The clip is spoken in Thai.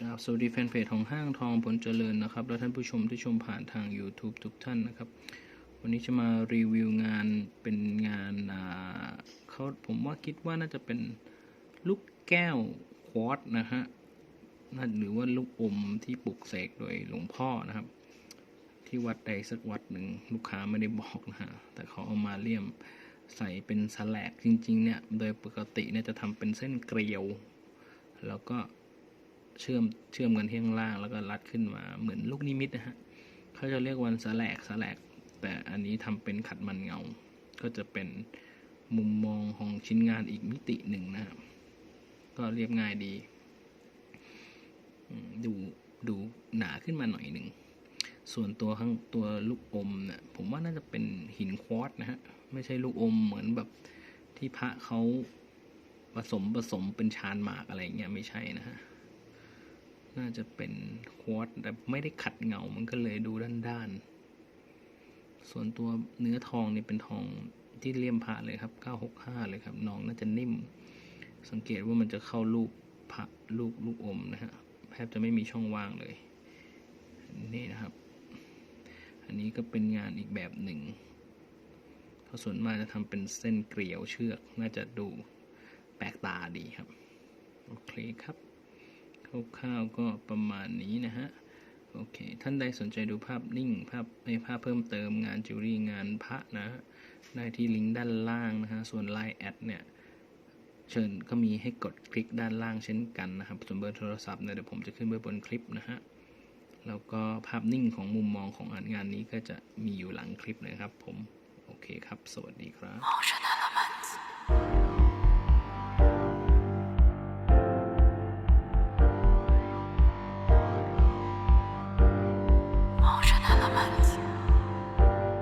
ครับสวัสดีแฟนเพจของห้างทองผลเจริญนะครับ และท่านผู้ชมที่ชมผ่านทาง YouTube ทุกท่านนะครับ วันนี้จะมารีวิวงานเป็นงานเขาผมว่าคิดว่าน่าจะเป็นลูกแก้วควอตนะฮะน่าหรือว่าลูกอมที่ปลุกเสกโดยหลวงพ่อนะครับ ที่วัดใดสักวัดหนึ่งลูกค้าไม่ได้บอกนะฮะแต่เขาเอามาเลี่ยมใส่เป็นสแลกจริงๆเนี่ยโดยปกติเนี่ยจะทำเป็นเส้นเกลียว แล้วก็ เชื่อมเชื่อมกันที่ข้างล่างแล้วก็รัดขึ้นมาเหมือนลูกนิมิตนะฮะเขาจะเรียกวันสแลกสแลกแต่อันนี้ทำเป็นขัดมันเงา ก็จะเป็นมุมมองของชิ้นงานอีกมิติหนึ่งนะครับก็เรียบง่ายดี ดูดูหนาขึ้นมาหน่อยหนึ่ง ส่วนตัวข้างตัวลูกอมเนี่ยผมว่าน่าจะเป็นหินควอตนะฮะ ไม่ใช่ลูกอมเหมือนแบบที่พระเขาผสมผสมเป็นชานหมากอะไรเงี้ยไม่ใช่นะฮะ น่าจะเป็นควอตแต่ไม่ได้ขัดเงา มันก็เลยดูด้านๆ ส่วนตัวเนื้อทองนี่เป็นทองที่เลี่ยมพระเลยครับ 965 เลยครับน้องน่าจะนิ่ม สังเกตว่ามันจะเข้าลูกพระลูกลูกอมนะฮะแทบจะไม่มีช่องว่างเลย นี่นะครับ อันนี้ก็เป็นงานอีกแบบหนึ่งเพราส่วนมากจะทำเป็นเส้นเกลียวเชือก น่าจะดูแปลกตาดีครับ โอเคครับ คร่าวๆก็ประมาณนี้นะฮะ โอเค ท่านใดสนใจดูภาพนิ่งภาพในภาพเพิ่มเติมงานจิวเวลรี่งานพระนะ ได้ที่ลิงก์ด้านล่างนะฮะ ส่วน Line แอดเนี่ย เชิญก็มีให้กดคลิกด้านล่างเช่นกันนะครับ ส่วนเบอร์โทรศัพท์เนี่ยเดี๋ยวผมจะขึ้นไว้บนคลิปนะฮะ แล้วก็ภาพนิ่งของมุมมองของงานนี้ก็จะมีอยู่หลังคลิปนะครับผม โอเคครับ สวัสดีครับ